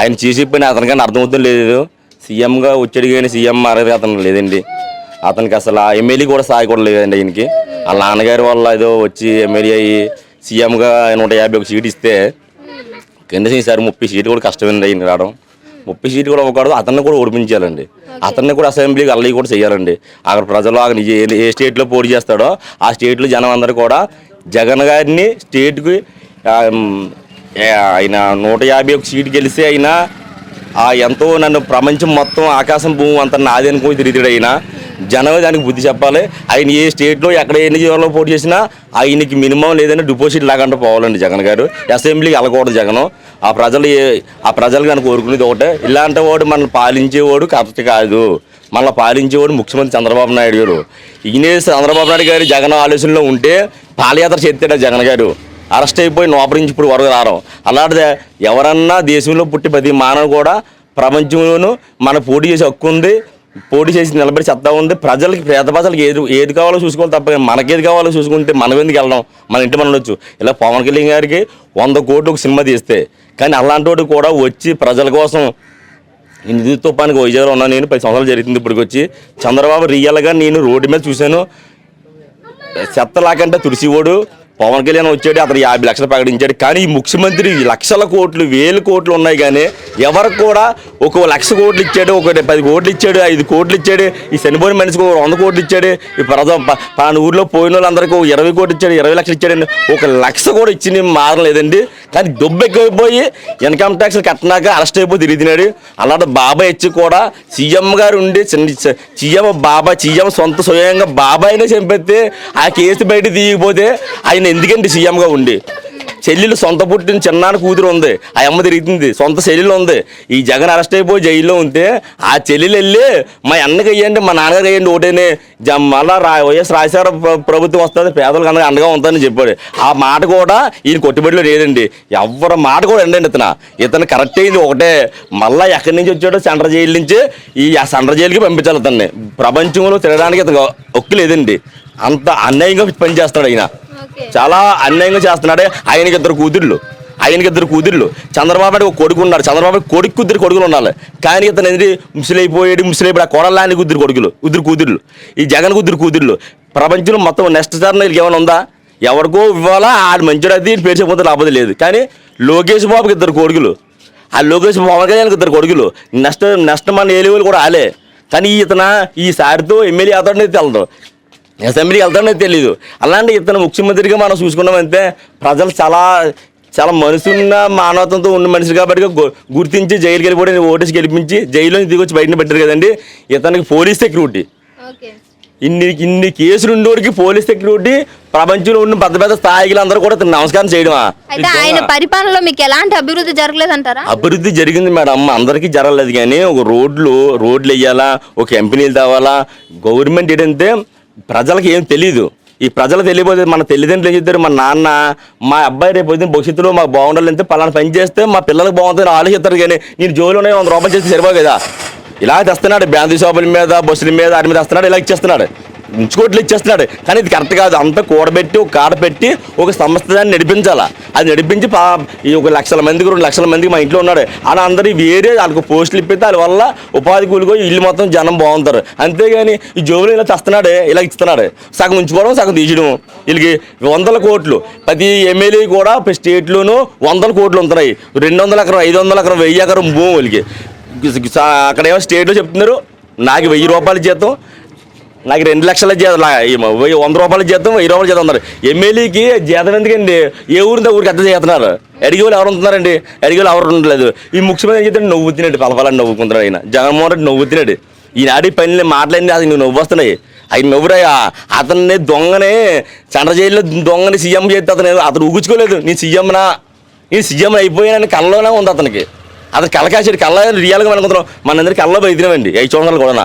ఆయన చేసి పని అతనికన్నా అర్థమవుతుంది లేదు. సీఎంగా వచ్చాడు కానీ సీఎం మారేది అతను లేదండి. అతనికి అసలు ఆ ఎమ్మెల్యే కూడా స్థాయి కూడా లేదండి ఆయనకి ఆ నాన్నగారి వల్ల ఏదో వచ్చి ఎమ్మెల్యే అయ్యి సీఎంగా నూట యాభై ఒక సీట్ ఇస్తే కనీసం ఈసారి ముప్పై సీట్లు కూడా కష్టమైంది ఆయన రావడం. ముప్పై సీట్లు కూడా అవ్వకూడదు అతన్ని కూడా ఓడిపించాలండి. అతన్ని కూడా అసెంబ్లీకి అల్లవి కూడా చేయాలండి. అక్కడ ప్రజలు అక్కడ ఏ స్టేట్లో పోటీ చేస్తాడో ఆ స్టేట్లో జనం అందరూ కూడా జగన్ గారిని స్టేట్కి ఆయన నూట యాభై ఒక సీటు గెలిస్తే అయినా ఆ ఎంతో నన్ను ప్రపంచం మొత్తం ఆకాశం భూమి అంత నాది అనుకుని తిరుగుతాడు ఆయన. జనం దానికి బుద్ధి చెప్పాలి. ఆయన ఏ స్టేట్లో ఎక్కడ ఎన్ని జిల్లాలో పోటీ చేసినా ఆయనకి మినిమం లేదంటే డిపాజిట్ లాగంటే పోవాలండి జగన్ గారు. అసెంబ్లీకి వెళ్ళకూడదు జగన్. ఆ ప్రజలు ఆ ప్రజలు కనుక కోరుకునేది ఒకటే. ఇలాంటి వాడు మనల్ని పాలించేవాడు కరెక్ట్ కాదు. మనల్ని పాలించేవాడు ముఖ్యమంత్రి చంద్రబాబు నాయుడు గారు. ఈయనే చంద్రబాబు నాయుడు గారు జగన్ ఆలోచనలో ఉంటే పాదయాత్ర చేస్తాడు జగన్ గారు. అరెస్ట్ అయిపోయి నోపరించి ఇప్పుడు వరకు రావడం. అలాంటిదే ఎవరన్నా దేశంలో పుట్టి ప్రతి మానవుడు కూడా ప్రపంచంలోనూ మన పోటీ చేసే హక్కు ఉంది పోటీ చేసి నిలబడి చెత్త ఉంది. ప్రజలకి పేద ప్రజలకి ఏది ఏది కావాలో చూసుకోవాలి తప్ప మనకేది కావాలో చూసుకుంటే మనం ఎందుకు వెళ్ళడం? మన ఇంటి మనం ఉండొచ్చు. ఇలా పవన్ కళ్యాణ్ గారికి వంద కోట్లు ఒక సినిమా తీస్తే కానీ అలాంటి కూడా వచ్చి ప్రజల కోసం ఈ నిధి తుఫానికి వైజాగ్లో ఉన్నాను నేను పది సంవత్సరాలు జరుగుతుంది ఇప్పటికి వచ్చి చంద్రబాబు రియల్గా నేను రోడ్డు మీద చూశాను. చెత్తలాకంటే తుడిసివాడు పవన్ కళ్యాణ్ వచ్చాడు అతను యాభై లక్షలు ప్రకటించాడు కానీ ఈ ముఖ్యమంత్రి లక్షల కోట్లు వేలు కోట్లు ఉన్నాయి కానీ ఎవరికి కూడా ఒక లక్ష కోట్లు ఇచ్చాడు ఒక పది కోట్లు ఇచ్చాడు ఐదు కోట్లు ఇచ్చాడు ఈ చనిపోయిన మనిషికి ఒక వంద కోట్లు ఇచ్చాడు ఈ ప్రజా ప- ఊళ్ళో ఊర్లో పోయిన వాళ్ళందరికీ ఒక ఇరవై కోట్లు ఇచ్చాడు ఇరవై లక్షలు ఇచ్చాడండి ఒక లక్ష కూడా ఇచ్చింది మారలేదండి కానీ దుబ్బెక్కిపోయి ఎక్కువైపోయి ఇన్కమ్ ట్యాక్స్ కట్టినాక అరెస్ట్ అయిపోయి తిరిగినాడు అలాంటి బాబాయ్ వచ్చి కూడా సీఎం గారు ఉండి సీఎం బాబాయ్ సీఎం సొంత స్వయంగా బాబాయినే చంపెత్తే ఆ కేసు బయట తీయకపోతే ఆయన ఎందుకండి సీఎంగా ఉండి. చెల్లెలు సొంత పుట్టిన చిన్నాన్న కూతురు ఉంది ఆ అమ్మ తిరుగుతుంది సొంత చెల్లెలు ఉంది. ఈ జగన్ అరెస్ట్ అయిపోయి జైల్లో ఉంటే ఆ చెల్లెలు వెళ్ళి మా అన్నకి అయ్యండి మా నాన్నగారు అయ్యండి ఒకటేనే జ- మళ్ళా రా వైఎస్ రాజశేఖర ప్ర- ప్రభుత్వం వస్తుంది పేదలకు అందరూ అండగా ఉంటుందని చెప్పాడు. ఆ మాట కూడా ఈయన కొట్టుబడిలో లేదండి. ఎవరి మాట కూడా ఎండండి ఇతను. ఇతను కరెక్ట్ అయింది ఒకటే. మళ్ళీ ఎక్కడి నుంచి వచ్చాడో సెంట్రల్ జైలు నుంచి ఈ ఆ సెంట్రల్ జైలుకి పంపించాలి ఇతన్ని. ప్రపంచంలో తిరగడానికి ఇతను ఒక్కు లేదండి. అంత అన్యాయంగా పనిచేస్తాడు ఆయన చాలా అన్యాయంగా చేస్తున్నాడే ఆయనకి ఇద్దరు కూతుర్లు. ఆయనకి ఇద్దరు కూతుర్లు. చంద్రబాబు ఒక కొడుకు ఉన్నారు చంద్రబాబు కొడుకు కుద్దరు కొడుకులు ఉండాలి. కానీ ఇతను ఏంటి? ముసలైపోయాడు ముసలైపోయి ఆ కొడలాని కుద్దరు కొడుకులు ఉద్దరు కూతుర్లు. ఈ జగన్ కుద్దరు కూతుర్లు. ప్రపంచంలో మొత్తం నెక్స్ట్ టర్న్ వీళ్ళకి ఏమైనా ఉందా? ఎవరికో ఇవ్వాలా? ఆడు మంచిగా అది పేరు చెప్పితే లాభం లేదు. కానీ లోకేష్ బాబుకి ఇద్దరు కొడుకులు. ఆ లోకేష్ పవన్ కళ్యాణ్కి ఇద్దరు కొడుకులు. నెక్స్ట్ నెక్స్ట్ మన ఏలేవులు కూడా ఆలే. కానీ ఇతన ఈ సారితో ఎమ్మెల్యే అవుతాడనేది తెలదు. అసెంబ్లీకి వెళ్తాడనేది తెలియదు అలాంటి ఇతను ముఖ్యమంత్రిగా మనం చూసుకున్నామంటే ప్రజలు చాలా చాలా మనసున్న మానవతంతో ఉన్న మనిషి కాబట్టి గుర్తించి జైలుకి వెళ్ళిపోయి ఓటేసి గెలిపించి జైల్లో దిగి వచ్చి బయటని పెట్టారు కదండి. ఇతనికి పోలీస్ సెక్యూరిటీ. ఇన్ని ఇన్ని కేసులు ఉండేవాడికి పోలీస్ సెక్యూరిటీ ప్రపంచంలో ఉన్న పెద్ద పెద్ద స్థాయిలు అందరూ కూడా నమస్కారం చేయడమా? అయితే ఆయన పరిపాలనలో మీకు ఎలాంటి అభివృద్ధి జరగలేదంటారా? అభివృద్ధి జరిగింది మేడం. అందరికీ జరగలేదు కానీ ఒక రోడ్లు రోడ్లు వేయాలా ఒక కంపెనీలు తేవాలా గవర్నమెంట్ ఏంటంటే ప్రజలకు ఏం తెలియదు ఈ ప్రజలు తెలియపోతే మన తల్లిదండ్రులు ఏం చెప్తారు? మా నాన్న మా అబ్బాయి రేపు పొద్దున్న భవిష్యత్తులో మాకు బాగుండాలంటే పలానా పని చేస్తే మా పిల్లలకు బాగుంటుంది ఆలోచిస్తారు కానీ నేను జోలిలోనే వంద రూపాయలు చేస్తే సరిపోదు కదా. ఇలా తెస్తున్నాడు బ్యాందీ షాపుల మీద బస్సుల మీద వాటి మీద తెస్తున్నాడు ఇలా ఇచ్చేస్తున్నాడు. ఉంచుకోట్లు ఇచ్చేస్తున్నాడు. కానీ ఇది కరెక్ట్ కాదు. అంతా కూడబెట్టి ఒక కాడ పెట్టి ఒక సంస్థ దాన్ని నడిపించాలా? అది నడిపించి పా ఈ ఒక లక్షల మందికి రెండు లక్షల మందికి మా ఇంట్లో ఉన్నాడు. అని అందరూ వేరే వాళ్ళకి పోస్టులు ఇప్పితే వాళ్ళ వల్ల ఉపాధి కూలికో ఇల్లు మొత్తం జనం బాగుంటారు. అంతేగాని ఈ జోబులు ఇలా తెస్తున్నాడు ఇలా ఇస్తున్నాడు. సగం ఉంచుకోవడం సగం తీయడం. వీళ్ళకి వందల కోట్లు. ప్రతి ఎమ్మెల్యే కూడా ప్రతి స్టేట్లోనూ వందల కోట్లు ఉంటున్నాయి. రెండు వందల ఎకరం ఐదు వందల ఎకరం వెయ్యి ఎకరం భూమి వీళ్ళకి. అక్కడ ఏమో స్టేట్లో చెప్తున్నారు. నాకు వెయ్యి రూపాయలు జీతం నాకు రెండు లక్షల జీతం వంద రూపాయల జీతం వెయ్యి రూపాయల జీతం ఉన్నారు ఎమ్మెల్యేకి జీతం ఎందుకండి? ఏ ఊరితో ఊరికి ఎంత చేస్తున్నారు. అడిగే వాళ్ళు ఎవరు ఉంటున్నారండి? అడిగే వాళ్ళు ఎవరు ఉండలేదు. ఈ ముఖ్యమంత్రి ఏం చెప్తాడు నవ్వు తిన్నాడు పలపాలని నవ్వుకుంటున్నాడు ఆయన. జగన్మోహన్ రెడ్డి నవ్వు తిన్నాడు ఈనాడి పని మాట్లాడింది అది నువ్వు నవ్వు వస్తున్నాయి. అవి నవ్వురాయా అతన్ని దొంగనే చంద్ర జైల్లో దొంగని సీఎం చేస్తే అతను అతను ఊగుచుకోలేదు నేను సీఎంనా? నేను సీఎం అయిపోయానని కళ్ళలోనే ఉంది అతనికి. అతను కళ్ళకాసాడు కళ్ళ రియల్గా అనుకుంటున్నాం. మనందరికి కళ్ళలో బయటినామండి అవి చూడాలి కూడా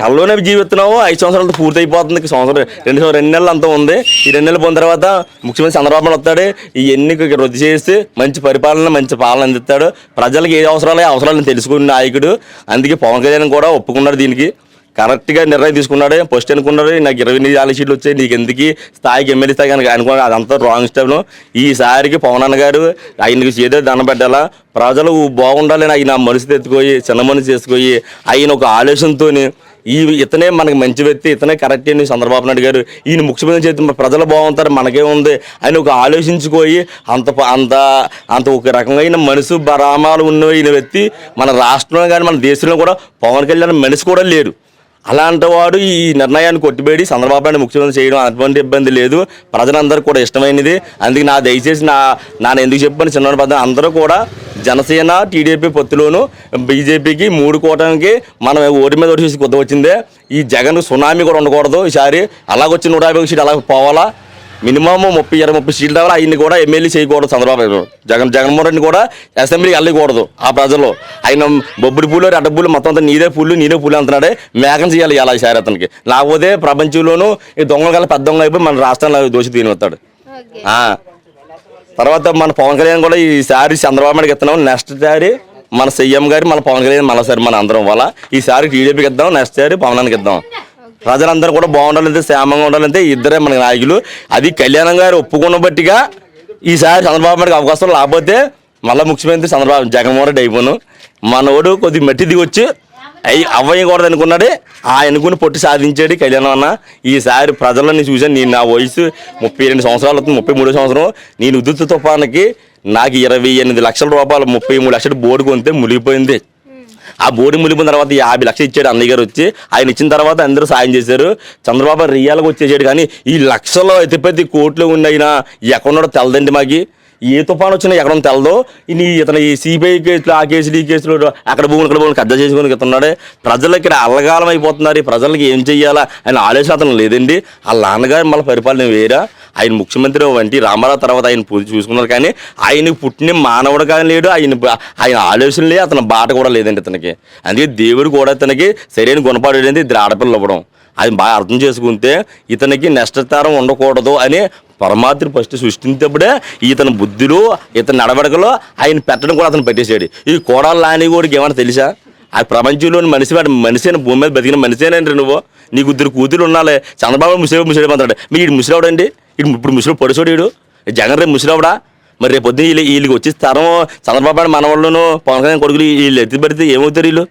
కళ్ళలోనే జీవిస్తున్నావు. ఐదు సంవత్సరాలు పూర్తి అయిపోతుంది సంవత్సరం రెండు రెండు నెలలు అంతా ఉంది. ఈ రెండు నెలలు పోయిన తర్వాత ముఖ్యమంత్రి చంద్రబాబు నాయుడు వస్తాడు. ఈ ఎన్నిక రద్దు చేసి మంచి పరిపాలన మంచి పాలన అందిస్తాడు. ప్రజలకు ఏ అవసరాలు అవసరాలను తెలుసుకున్న నాయకుడు. అందుకే పవన్ కళ్యాణ్ కూడా ఒప్పుకున్నాడు దీనికి. కరెక్ట్గా నిర్ణయం తీసుకున్నాడు. ఫస్ట్ అనుకున్నాడు నాకు ఇరవై ఎనిమిది నాలుగు సీట్లు వచ్చాయి. నీకు ఎందుకు స్థాయికి ఎమ్మెల్యే స్థాయి కనుక? అనుకున్నాడు. అదంతా రాంగ్ స్టెప్ ఈసారికి పవన్ అన్న గారు ఆయనకి ఏదో దండం పెట్టాలా? ప్రజలు బాగుండాలని ఆయన మనసు తెచ్చుకోయి చిన్న మనసు చేసుకొని ఆయన ఒక ఆలోచనతోని ఈ ఇతనే మనకి మంచి వ్యక్తి ఇతనే కరెక్ట్ అని చంద్రబాబు నాయుడు గారు ఈయన ముఖ్యమంత్రి చేతి ప్రజలు బాగుంటారు మనకే ఉంది ఆయన ఒక ఆలోచించుకోయి అంత అంత అంత ఒక రకమైన మనసు బరామాలు ఉన్న ఈయన వ్యక్తి మన రాష్ట్రంలో కానీ మన దేశంలో కూడా పవన్ కళ్యాణ్ మనిషి కూడా లేరు. అలాంటి వాడు ఈ నిర్ణయాన్ని కొట్టిబేడి చంద్రబాబు నాయుడు ముఖ్యమంత్రి చేయడం అటువంటి ఇబ్బంది లేదు. ప్రజలందరూ కూడా ఇష్టమైనది. అందుకే నా దయచేసి నా నాన్న ఎందుకు చెప్పని? చిన్న పద అందరూ కూడా జనసేన టీడీపీ పొత్తులోను బీజేపీకి మూడు కూటమికి మనం ఓటి మీద ఓటు చూసి కొత్త వచ్చిందే. ఈ జగన్ సునామీ కూడా ఉండకూడదు ఈసారి. అలాగొచ్చి నూట యాభై సీట్ అలా పోవాలా? మినిమం ముప్పై ఇరవై ముప్పై సీట్లు రావాలి? ఆయన్ని కూడా ఎమ్మెల్యే చేయకూడదు చంద్రబాబు నాయుడు. జగన్ జగన్మోహన్ రెడ్డిని కూడా అసెంబ్లీకి వెళ్ళకూడదు ఆ ప్రజలు. ఆయన బొబ్బడి పూలు రెడ్డ పూలు మొత్తం అంతా నీదే పూలు నీదే పూలు అంటున్నాడే. మేకం చేయాలి ఇలా ఈసారి అతనికి. లేకపోతే ప్రపంచంలోనూ ఈ దొంగల కల్లా పెద్ద దొంగ అయిపోయి మన రాష్ట్రంలో దోషి తిని వస్తాడు. తర్వాత మన పవన్ కళ్యాణ్ కూడా ఈసారి చంద్రబాబు నాయుడుకి ఇస్తున్నాం. నెక్స్ట్ సారి మన సీఎం గారు మన పవన్ కళ్యాణ్ మళ్ళీసారి మన అందరం వల్ల ఈసారి టీడీపీకి ఇద్దాం నెక్స్ట్ సారి పవనానికి ఇద్దాం. ప్రజలందరూ కూడా బాగుండాలంటే క్షేమంగా ఉండాలంటే ఇద్దరే మన నాయకులు. అది కళ్యాణం గారు ఒప్పుకున్న బట్టిగా ఈసారి చంద్రబాబు నాయుడుకి అవకాశం లేకపోతే మళ్ళీ ముఖ్యమంత్రి చంద్రబాబు జగన్మోహన్ రెడ్డి అయిపోను. మనోడు కొద్ది మట్టి దిగి వచ్చి అయ్యి అవ్వయకూడదు అనుకున్నాడే ఆ అనుకుని పొట్టి సాధించాడు కళ్యాణం అన్న. ఈసారి ప్రజలని చూశాను నేను నా వయసు ముప్పై రెండు సంవత్సరాలు అవుతుంది ముప్పై మూడో సంవత్సరం. నేను ఉద్దుత తుఫానికి నాకు ఇరవై ఎనిమిది లక్షల రూపాయలు ముప్పై మూడు లక్షలు బోర్డు కొంతే మునిగిపోయింది. ఆ బోర్డు మునిగిపోయిన తర్వాత యాభై లక్షలు ఇచ్చాడు అన్నయ్య గారు వచ్చి. ఆయన ఇచ్చిన తర్వాత అందరూ సాయం చేశారు. చంద్రబాబు రియాల్గా వచ్చేసాడు కానీ ఈ లక్షలో ఎత్తిపెత్తి కోట్లు ఉన్నైనా ఎక్కడున్నాడో తెలదండి మాకి. ఏ తుఫాన్ వచ్చినా ఎక్కడ ఉందో తెలదు. ఈ ఇతను ఈ సిబిఐ కేసులు ఆ కేసులు ఈ కేసులు అక్కడ భూములు ఇక్కడ భూములు కబ్జా చేసుకుని ఇస్తున్నాడే. ప్రజలు ఇక్కడ అల్లగాలం అయిపోతున్నారు. ఈ ప్రజలకి ఏం చెయ్యాలా ఆయన ఆలోచన అతను లేదండి. వాళ్ళ నాన్నగారు మళ్ళీ పరిపాలన వేరా. ఆయన ముఖ్యమంత్రి వంటి రామారావు తర్వాత ఆయన పూజ చూసుకున్నారు కానీ ఆయన పుట్టిన మానవుడు కానీ లేడు. ఆయన ఆయన ఆలోచన అతని బాట కూడా లేదండి ఇతనికి. అందుకే దేవుడు కూడా ఇతనికి సరైన గుణపాడు ఏంటి ఇద్దరు ఆడపిల్లలు ఇవ్వడం అది బాగా అర్థం చేసుకుంటే ఇతనికి నష్టతరం ఉండకూడదు అని పరమాత్మ ఫస్ట్ సృష్టించేప్పుడే ఇతని బుద్ధిలో ఇతని నడవడికలో ఆయన పెట్టడం కూడా అతను పెట్టేశాడు. ఈ కోడలు లాని కూడా ఏమన్నా తెలుసా? ఆ ప్రపంచంలోని మనిషి వాడు మనిషి భూమి మీద బతికిన మనిషేనండి నువ్వు? నీకు ఇద్దరు కూతురు ఉన్నాలే చంద్రబాబు ముసలి ముసలి అంటాడు. మీ ఇటు ముసలివాడండి ఇటు ఇప్పుడు ముసలి పొడిసోడు వీడు జగన్ రేపు ముసలివాడా మరి రేపు పొద్దున వీళ్ళు వీళ్ళకి వచ్చి తరం చంద్రబాబు నాయుడు మనవాళ్ళను పవన్ కళ్యాణ్ కొడుకులు వీళ్ళు ఎత్తి పడితే ఏమవుతారు వీళ్ళు?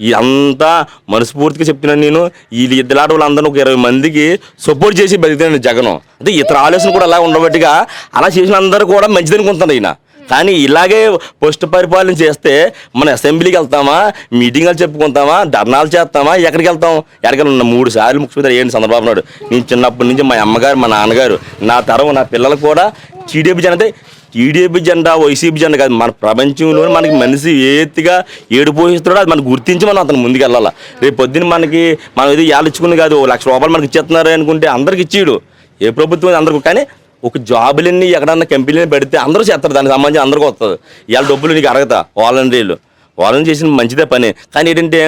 ఇదంతా మనస్ఫూర్తిగా చెప్తున్నాను నేను. వీళ్ళు ఇద్దరు వాళ్ళందరూ ఒక ఇరవై మందికి సపోర్ట్ చేసి బతికినాను జగన్. అంటే ఇతర ఆలోచన కూడా అలా ఉండబట్టిగా అలా చేసిన అందరూ కూడా మంచిది అనుకుంటున్నారు ఈయన. కానీ ఇలాగే పోస్ట్ పరిపాలన చేస్తే మన అసెంబ్లీకి వెళ్తామా మీటింగ్లు చెప్పుకుంటామా ధర్నాలు చేస్తామా ఎక్కడికి వెళ్తాం? ఎక్కడికి మూడు సార్లు ముఖ్యమంత్రి ఏంటి చంద్రబాబు నాయుడు. నేను చిన్నప్పటి నుంచి మా అమ్మగారు మా నాన్నగారు నా తరం నా పిల్లలు కూడా టీడీపీ జనతే టీడీపీ జెండా వైసీపీ జెండా కాదు. మన ప్రపంచంలో మనకి మనిషి ఏతిగా ఏడు పోషిస్తాడో అది మనకు గుర్తించి మనం అతను ముందుకెళ్ళాలి. రేపు పొద్దున్న మనకి మనం ఏదో ఇచ్చుకుని కాదు లక్ష రూపాయలు మనకి ఇచ్చేస్తున్నారు అనుకుంటే అందరికి ఇచ్చేయడు ఏ ప్రభుత్వం అందరికి. కానీ ఒక జాబులన్నీ ఎక్కడన్నా కంపెనీలు పెడితే అందరూ చేస్తారు. దానికి సంబంధించి అందరికీ వస్తుంది. ఇవాళ డబ్బులు నీకు అడగతా వాలంటీర్లు. వాళ్ళని చేసిన మంచిదే పని. కానీ ఏంటంటే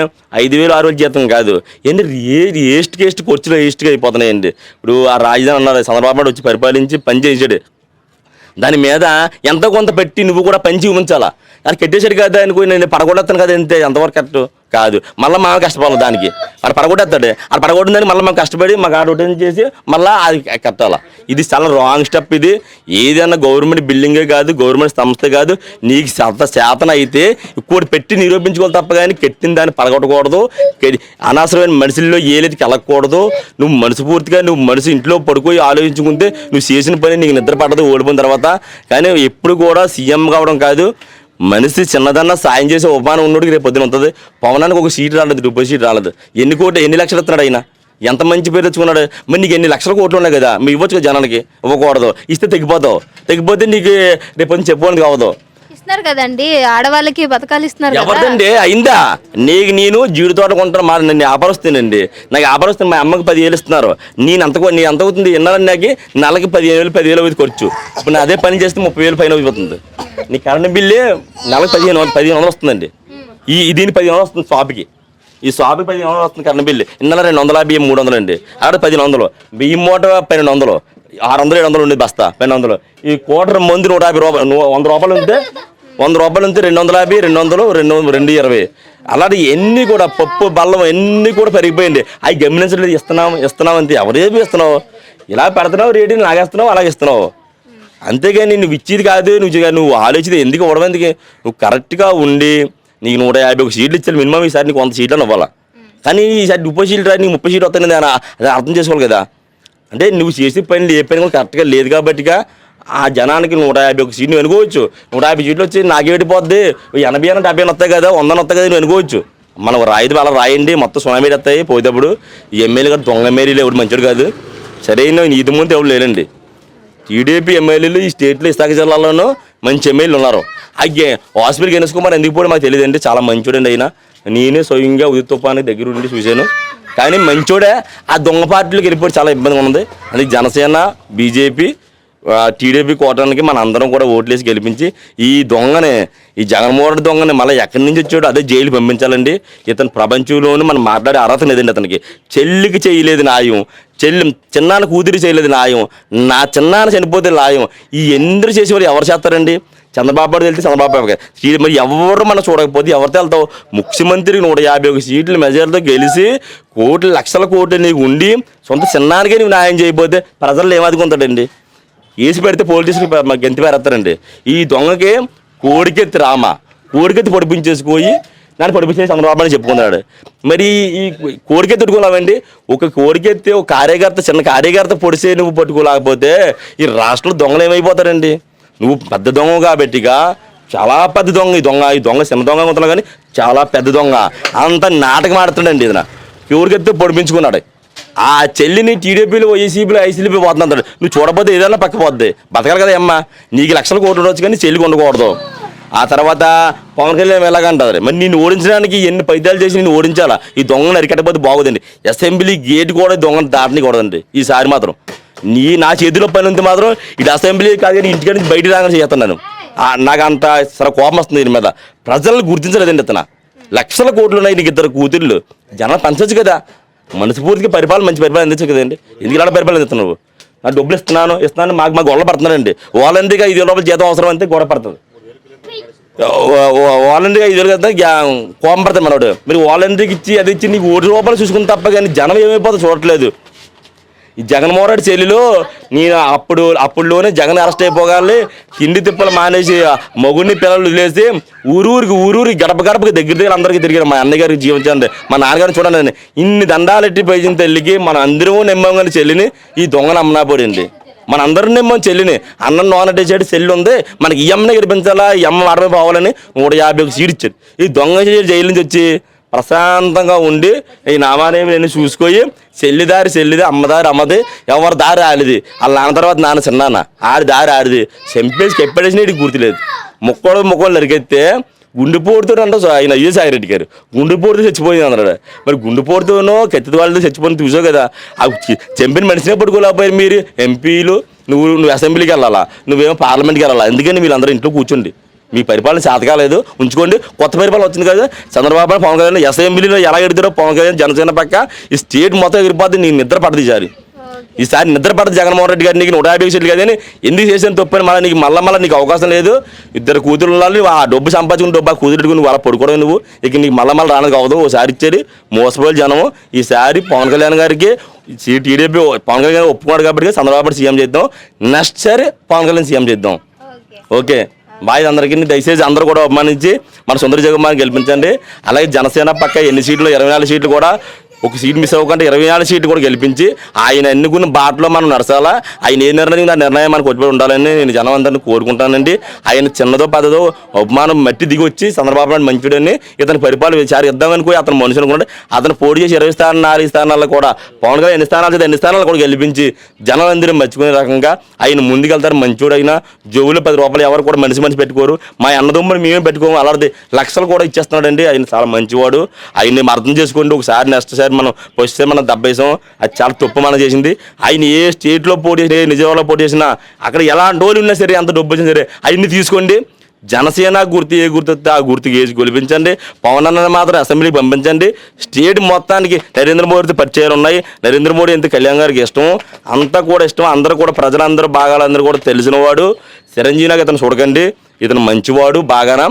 ఐదు వేలు ఆరు వేలు జీతం కాదు. ఏంటి ఏ ఏస్ట్ కేస్ట్ ఖర్చులు ఏస్ట్గా అయిపోతున్నాయండి. ఇప్పుడు ఆ రాజధాని అన్నారు చంద్రబాబు నాయుడు వచ్చి పరిపాలించి పని చేసాడు దాని మీద ఎంతో కొంత పెట్టి నువ్వు కూడా పంచి ఉంచాలా? అది కట్టేసాడు కదా అని నేను పడగొడతాను కదా అంతే ఎంతవరకు కరెక్ట్ కాదు. మళ్ళీ మనం కష్టపడాలి దానికి. అక్కడ పడగొట్టేస్తాడు. అక్కడ పడగొట్టిందని మళ్ళీ మేము కష్టపడి మాకు ఆడ చేసి మళ్ళీ అది కట్టాలా. ఇది చాలా రాంగ్ స్టెప్ ఇది. ఏదైనా గవర్నమెంట్ బిల్డింగే కాదు గవర్నమెంట్ సంస్థ కాదు. నీకు శాత శాతం అయితే ఇంకోటి పెట్టి నిరూపించుకోవాలి తప్ప కానీ కెట్టిన దాన్ని పడగొట్టకూడదు. అనవసరమైన మనుషుల్లో ఏలైతే కలగకూడదు నువ్వు మనసుపూర్తిగా నువ్వు మనసు ఇంట్లో పడుకోయి ఆలోచించుకుంటే నువ్వు చేసిన పని నీకు నిద్ర పడదు ఓడిపోయిన తర్వాత. కానీ ఎప్పుడు కూడా సీఎం కావడం కాదు. మనిషి చిన్నదన్నా సాయం చేసే ఉపానం ఉన్నోడికి రేపు పొద్దున ఉంటుంది. పవనానికి ఒక సీట్ రాలేదు రూపాయి సీట్ రాలేదు. ఎన్ని కోట్లు ఎన్ని లక్షలు ఇస్తున్నాడు ఆయన? ఎంత మంచి పేరు తెచ్చుకున్నాడు? మరి నీకు ఎన్ని లక్షల కోట్లు ఉన్నాయి కదా? మీ ఇవ్వచ్చు కదా జనానికి? ఇవ్వకూడదు. ఇస్తే తెగిపోతావు. తెగిపోతే నీకు రేపు పొద్దున చెప్పుకోవడానికి కావదు. ఇస్తున్నారు కదండి. ఆడవాళ్ళకి పథకాలు ఇస్తున్నారు కదా. ఎవరిదండి? అయిందా? నీకు నేను జీడి తోట కొంటాను మా నన్ను వ్యాపారస్తానండి నాకు వ్యాపారస్తాను మా అమ్మకి పదివేలు ఇస్తున్నారు. నేను అంత నీ ఎంత అవుతుంది? ఎన్నారని నాకు నెలకి పదిహేను వేలు పదివేలు అవుతుంది ఖర్చు. ఇప్పుడు నేను అదే పని చేస్తే ముప్పై వేలు పైన అయిపోతుంది. నీ కరెంట్ బిల్లు నెలకు పదిహేను వందలు పదిహేను వందలు వస్తుందండి. ఈ ఈ దీని పదిహేను వందలు వస్తుంది షాప్కి. ఈ షాప్కి పదిహేను వందలు వస్తుంది కరెంట్ బిల్లు ఇన్నర రెండు వందల బియ్యం మూడు వందలు అండి. అక్కడ పదిహేను వందలు. బియ్యం మూట పన్నెండు వందలు. ఆరు వందలు ఏడు వందలు ఉండేది బస్తా పన్నెండు వందలు. ఈ కోటర్ మంది నూట యాభై రూపాయలు వంద రూపాయలు ఉంటే వంద రూపాయలు ఉంటే రెండు వందల యాభై రెండు వందలు రెండు వందలు రెండు ఇరవై. అలాంటి ఎన్ని కూడా పప్పు బల్లం ఎన్ని కూడా పెరిగిపోయింది. అవి గమనించలేదు ఇస్తున్నాం ఇస్తున్నాం అంతే ఎవరేమి ఇస్తున్నావు ఇలా పెడుతున్నావు రేటుని లాగేస్తున్నావు అలాగే ఇస్తున్నావు. అంతేగాని నువ్వు ఇచ్చేది కాదు నువ్వు నువ్వు ఆలోచించేది ఎందుకు ఇవ్వడం ఎందుకు? నువ్వు కరెక్ట్గా ఉండి నీకు నూట యాభై ఒక సీట్లు ఇచ్చారు మినిమం ఈసారి నీకు వంద సీట్లు ఇవ్వాలా? కానీ ఈసారి ముప్పై సీట్లు రా నీకు ముప్పై సీట్లు వస్తాయి అది అర్థం చేసుకోవాలి కదా. అంటే నువ్వు చేసే పని ఏ పని కూడా కరెక్ట్గా లేదు కాబట్టిగా ఆ జనానికి నూట యాభై ఒక సీట్లు నువ్వు అనుకోవచ్చు. నూట యాభై సీట్లు వచ్చి నాకేటిపోద్ది ఎనభై అని డెబ్బై వస్తాయి కదా వందని వస్తాయి కదా నువ్వు అనుకోవచ్చు. మనం రాయిది అలా రాయండి మొత్తం సునామీ వస్తాయి. పోయేటప్పుడు ఈ ఎమ్మెల్యే గారు దొంగ ఎమ్మెల్యేలు ఎవడు మంచోడు కాదు. సరైన ఇది ముందు ఎవరు లేరండి. టీడీపీ ఎమ్మెల్యేలు ఈ స్టేట్లో ఇస్తాక జిల్లాలోనూ మంచి ఎమ్మెల్యేలు ఉన్నారు. అయ్యే హాస్పిటల్కి గణేష్ కుమార్ ఎందుకు పోయి మాకు తెలియదండి. చాలా మంచోడండి ఆయన. నేనే స్వయంగా ఉదిత్ తుఫానికి దగ్గర ఉండి చూశాను. కానీ మంచోడే ఆ దొంగ పార్టీలకు వెళ్ళిపోయి చాలా ఇబ్బందిగా ఉంది అది జనసేన బీజేపీ టీడీపీ కోటానికి మన అందరం కూడా ఓట్లేసి గెలిపించి ఈ దొంగని ఈ జగన్మోహన్ దొంగని మళ్ళీ ఎక్కడి నుంచి వచ్చాడో అదే జైలు పంపించాలండి. ఇతను ప్రపంచంలోనే మనం మాట్లాడే అర్హత లేదండి అతనికి. చెల్లికి చేయలేదు న్యాయం. చెల్లి చిన్నాన్న కూతురి చేయలేదు న్యాయం. నా చిన్నాన్న చనిపోతే న్యాయం. ఈ ఎందరు చేసేవారు ఎవరు చేస్తారండి? చంద్రబాబు వెళ్తే చంద్రబాబు గారు. మరి ఎవరు మనం చూడకపోతే ఎవరితో వెళ్తావు? ముఖ్యమంత్రి నూట యాభై ఒక సీట్లు మెజార్టీతో గెలిచి కోట్లు లక్షల కోట్లు నీకు ఉండి సొంత చిన్నానికే నీకు న్యాయం చేయకపోతే ప్రజలు ఏమదుకుంటాడండి వేసి పెడితే పోలీసులు మాకు గెంతి పేరేస్తారండి? ఈ దొంగకి కోడికెత్తి రామ. కోడికెత్తి పొడిపించేసిపోయి దాన్ని పొడిపించేసి చంద్రబాబు అని చెప్పుకున్నాడు. మరి ఈ కోడికెత్తి పట్టుకోలేమండి? ఒక కోడికెత్తి ఒక కార్యకర్త చిన్న కార్యకర్త పొడిసే నువ్వు పట్టుకోలేకపోతే ఈ రాష్ట్రంలో దొంగలు ఏమైపోతారండి? నువ్వు పెద్ద దొంగ కాబట్టిగా చాలా పెద్ద దొంగ ఈ దొంగ ఈ దొంగ చిన్న దొంగ ఉంటున్నావు కానీ చాలా పెద్ద దొంగ. అంత నాటకం ఆడుతుండండి ఇది ఎవరికెత్తే పొడిపించుకున్నాడు. ఆ చెల్లిని టీడీపీలో వైసీపీలో ఐసీపీ పోతున్నాడు నువ్వు చూడకపోతే ఏదైనా పక్క పోద్ది. బతకాలి కదా అమ్మ. నీకు లక్షల కోట్లు ఉండొచ్చు కానీ చెల్లి ఉండకూడదు ఆ తర్వాత పవన్ కళ్యాణ్ ఎలాగంటారు మరి నేను ఓడించడానికి ఎన్ని పైద్యాలు చేసి నేను ఓడించాలా? ఈ దొంగను అరికట్టకపోతే బాగోదండి. అసెంబ్లీ గేట్ కూడా దొంగను దాటనికూడదండి ఈసారి మాత్రం. నీ నా చేతిలో పని ఉంది మాత్రం ఇది అసెంబ్లీ కాదు కానీ ఇంటికాడ నుంచి బయటికి రాగానే చేస్తున్నాను. నాకు అంత సరే కోపం వస్తుంది దీని మీద. ప్రజలను గుర్తించలేదండి ఇతను. లక్షల కోట్లు ఉన్నాయి నీకు ఇద్దరు కూతుళ్ళు జనం పంచవచ్చు కదా. మనస్ఫూర్తిగా పరిపాలన మంచి పరిపాలన అందించు కదండి. ఎందుకు ఇలా పరిపాలన ఇస్తున్నావు నా డబ్బులు ఇస్తున్నాను ఇస్తున్నాను మాకు మాకు గొడవ పడుతున్నారండి. వాలంటీర్గా ఐదు వేల రూపాయలు జీతం అవసరం అంతే గొడవ పడుతుంది. వాలంటీర్గా ఐదు వేలు కదా కోపం పడుతుంది మనోడు. మీరు వాలంటీర్కి ఇచ్చి అది ఇచ్చి నీకు ఓటు రూపాయలు చూసుకుని తప్ప కానీ జనం ఏమైపోతుందో చూడట్లేదు. ఈ జగన్మోహన్ రెడ్డి చెల్లిలో నేను అప్పుడు అప్పుడులోనే జగన్ అరెస్ట్ అయిపోగాలి తిండి తిప్పలు మానేసి ఆ మొగుడిని పిల్లలు వదిలేసి ఊరూరికి ఊరూరి గడప గడపకి దగ్గర దగ్గర అందరికీ తిరిగారు మా అన్నయ్య గారికి జీవించండి మా నాన్నగారిని చూడండి ఇన్ని దండాలు ఎట్టి పోయిన తల్లికి మన అందరూ నిమ్మంగా చెల్లిని ఈ దొంగను అమ్మనాపోడింది మన అందరం నిమ్మం చెల్లిని. అన్నం నోనట్టే చేయడం చెల్లి ఉంది. మనకి ఈ అమ్మని గెలిపించాలా ఈ అమ్మ మాటమే పోవాలని నూట యాభై ఒక సీట్ ఇచ్చారు. ఈ దొంగ జైలు నుంచి వచ్చి ప్రశాంతంగా ఉండి ఈ నామానేమి నేను చూసుకొని చెల్లిదారి చెల్లిది అమ్మదారి అమ్మది ఎవరి దారి ఆడిది? వాళ్ళ నాన్న తర్వాత నాన్న చిన్నాన్న. ఆడి దారి ఆడిది. చంపేసి చెప్పేసి నీకు గుర్తులేదు ముక్కడు ముక్కలు నరికెత్తే గుండెపోటుతో అంటే ఆయన అయ్యే సాయిరెడ్డి గారు. గుండెపోటుతో చచ్చిపోయింది అన్నాడు మరి గుండెపోటుతోనో కత్తి వాళ్ళతో చచ్చిపోయిన చూసావు కదా? ఆ చెంపిన చంపిన మనిషినే పట్టుకోలేకపోయారు మీరు. ఎంపీలు నువ్వు నువ్వు అసెంబ్లీకి వెళ్ళాలా? నువ్వేమో పార్లమెంట్కి వెళ్ళాలా? ఎందుకని వీళ్ళందరూ ఇంట్లో కూర్చోండి? మీ పరిపాలన శాతకాలేదు ఉంచుకోండి. కొత్త పరిపాలన వచ్చింది కదా. చంద్రబాబు పవన్ కళ్యాణ్ అసెంబ్లీలో ఎలా ఎడతారో పవన్ కళ్యాణ్ జనసేన పక్క ఈ స్టేట్ మొత్తం ఎగిరిపోద్ది. నీ నిద్ర పడదు ఈసారి. ఈసారి నిద్ర పడదు జగన్మోహన్ రెడ్డి గారు. నీకు నూట యాభై సీట్లు కదని ఎందుకు చేసిన తప్పని మళ్ళీ నీకు మళ్ళీ మళ్ళీ నీకు అవకాశం లేదు. ఇద్దరు కూతురు ఆ డబ్బు సంపాదించుకుని డబ్బు ఆ కూతురు నువ్వు అలా పడుకోవడం నువ్వు. ఇక నీకు మళ్ళీ మళ్ళీ రానది అవ్వదు ఓసారి ఇచ్చేది మోసపోయి జనము. ఈసారి పవన్ కళ్యాణ్ గారికి టీడీపీ పవన్ కళ్యాణ్ ఒప్పుకున్నాడు కాబట్టి చంద్రబాబు సీఎం చేద్దాం. నెక్స్ట్ సారి పవన్ కళ్యాణ్ సీఎం చేద్దాం. ఓకే. బాయ్ అందరికీ దయచేసి అందరూ కూడా అభిమానించి మన సుందర జగన్మోహన్ గెలిపించండి. అలాగే జనసేన పక్క ఎన్ని సీట్లు ఇరవై నాలుగు సీట్లు కూడా ఒక సీట్ మిస్ అవ్వకుండా ఇరవై నాలుగు సీట్లు కూడా గెలిపించి ఆయన ఎన్నుకున్న బాటలో మనం నడచాలా? ఆయన ఏ నిర్ణయం ఆ నిర్ణయం మనకు వచ్చి ఉండాలని నేను జనం అందరిని కోరుకుంటానండి. ఆయన చిన్నదో పెద్దదో అవమానం మట్టి దిగి వచ్చి చంద్రబాబు నాయుడు మంచిడని ఇతని పరిపాలన విచారి ఇద్దామనుకో అతను మనుషులు అనుకుంటే అతను పోటీ చేసి ఇరవై స్థానాలు నాలుగు స్థానాల్లో కూడా పవన్ కళ్యాణ్ ఎన్ని స్థానాలు చేస్తే ఎన్ని స్థానాలు కూడా గెలిపించి జనం అందరూ మర్చిపోయే రకంగా ఆయన ముందుకెళ్తారు మంచోడైనా జోబులు పది రూపాయలు ఎవరు కూడా మనిషి మనిషి పెట్టుకోరు. మా అన్నదమ్ములు మేమే పెట్టుకోము. అలాంటి లక్షలు కూడా ఇచ్చేస్తున్నాడండి. ఆయన చాలా మంచివాడు. ఆయన్ని అర్థం చేసుకోండి ఒకసారి నెక్స్ట్ సారి మనం వస్తే మనం దెబ్బేసాం. అది చాలా తప్పు మనం చేసింది. ఆయన ఏ స్టేట్లో పోటీ చేసినా ఏ నిజామాబాద్లో పోటీ చేసినా అక్కడ ఎలాంటి రోజులు ఉన్నా సరే ఎంత డబ్బు వచ్చినా సరే అవన్నీ తీసుకోండి. జనసేన గుర్తు ఏ గుర్తు వస్తే ఆ గుర్తుకి వేసి గెలిపించండి. పవన్ అన్న మాత్రం అసెంబ్లీకి పంపించండి. స్టేట్ మొత్తానికి నరేంద్ర మోడీతో పరిచయాలు ఉన్నాయి. నరేంద్ర మోడీ ఎంత కళ్యాణ్ గారికి ఇష్టం? అంతా కూడా ఇష్టం. అందరూ కూడా ప్రజలందరూ భాగాలందరూ కూడా తెలిసినవాడు. చిరంజీవి నాకు ఇతను చూడకండి. ఇతను మంచివాడు బాగానా.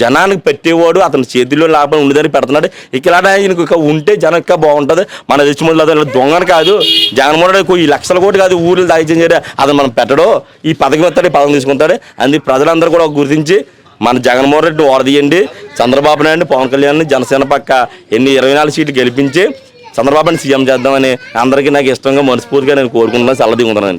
జనానికి పెట్టేవాడు అతని చేతిలో లాభం ఉండదని పెడుతున్నాడు. ఇక్కడ ఆయనకు ఇక ఉంటే జనం ఇంకా బాగుంటుంది. మన తెచ్చి అతను దొంగను కాదు. జగన్మోహన్ రెడ్డి ఈ లక్షల కోటి కాదు ఊళ్ళు దాయిచ్చిన చేయడం. అతను మనం పెట్టడో ఈ పథకం ఎత్తాడు ఈ పథకం తీసుకుంటాడు. అందుకే ప్రజలందరూ కూడా గుర్తించి మన జగన్మోహన్ రెడ్డి ఓడదీయండి చంద్రబాబు నాయుడు పవన్ కళ్యాణ్ జనసేన పక్క ఎన్ని ఇరవై నాలుగు సీట్లు గెలిపించి చంద్రబాబుని సీఎం చేద్దామని అందరికీ నాకు ఇష్టంగా మనస్ఫూర్తిగా నేను కోరుకుంటున్నాను. సెలవు దిగుతున్నాను.